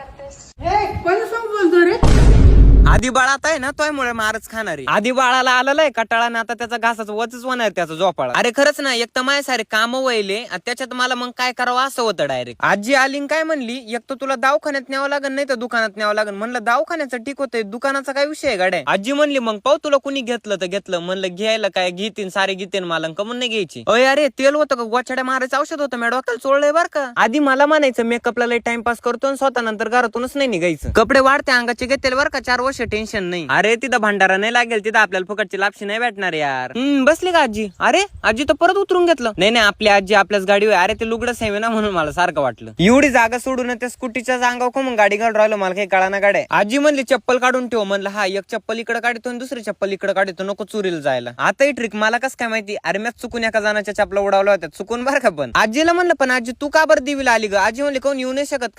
up this. आधी बाळात आहे ना तोयमुळे मारच खाणार. आहे आधी बाळाला आलेला आहे कटाळा ना आता त्याचा घासाचं वचच होणार त्याचा झोपाळा. अरे खरंच ना एक तर माझ्या सारे काम वहिले त्याच्यात मला मग काय करावं असं होतं डायरेक्ट आजी आली काय म्हणली एक तर तुला दवाखान्यात न्यावं लागेल नाही तर दुकानात न्यावं लागेल म्हणलं दवाखान्याचं ठीक होतंय दुकानाचा काय विषय आहे गाड्या? आजी म्हणली मग पाहू तुला कुणी घेतलं तर घेतलं. म्हणलं घ्यायला काय घेतीन सारे घेतीन मला का म्हणून नाही घ्यायची? अय अरे तेल होतं का? गोछाड्या मारायचं औषध होतं मॅडम डोक्याला चोळलंय बरं का. आधी मला म्हणायचं मेकअपला लय टाइमपास करतो आणि स्वतः नंतर घरातूनच नाही निघायचं. कपडे वाढते अंगाचे घेतील बरं का चार वर्ष टेन्शन नाही. अरे तिथं भंडारा नाही लागेल तिथं आपल्याला फुकटची लापशी नाही भेटणार यार. हम्म बसली का आजी? अरे आजी तर परत उतरून घेतलं. नाही नाही आपली आजी आपल्याच गाडीवर आहे. अरे ते लुगडं सेवे ना म्हणून मला सारखं वाटलं. एवढी जागा सोडून त्या स्कूटीच्या अंगावर को मग गाडी घालून राहिलो? मला काही कळा ना गाड्या. आजी म्हणली चप्पल काढून ठेव. म्हणलं हा एक चप्पल इकडे काढतो आणि दुसरी चप्पल इकडे काढतो. नको चुरीला जायला. आताही ट्रिक मला कस काय माहिती? अरे मी चुकून एका जणाच्या चपला उडावल्या होत्या. चुकून बरं का पण. आजीला म्हणलं पण आजी तू का बरं देवीला आली ग? आजी म्हणली कोण येऊ नाही शकत?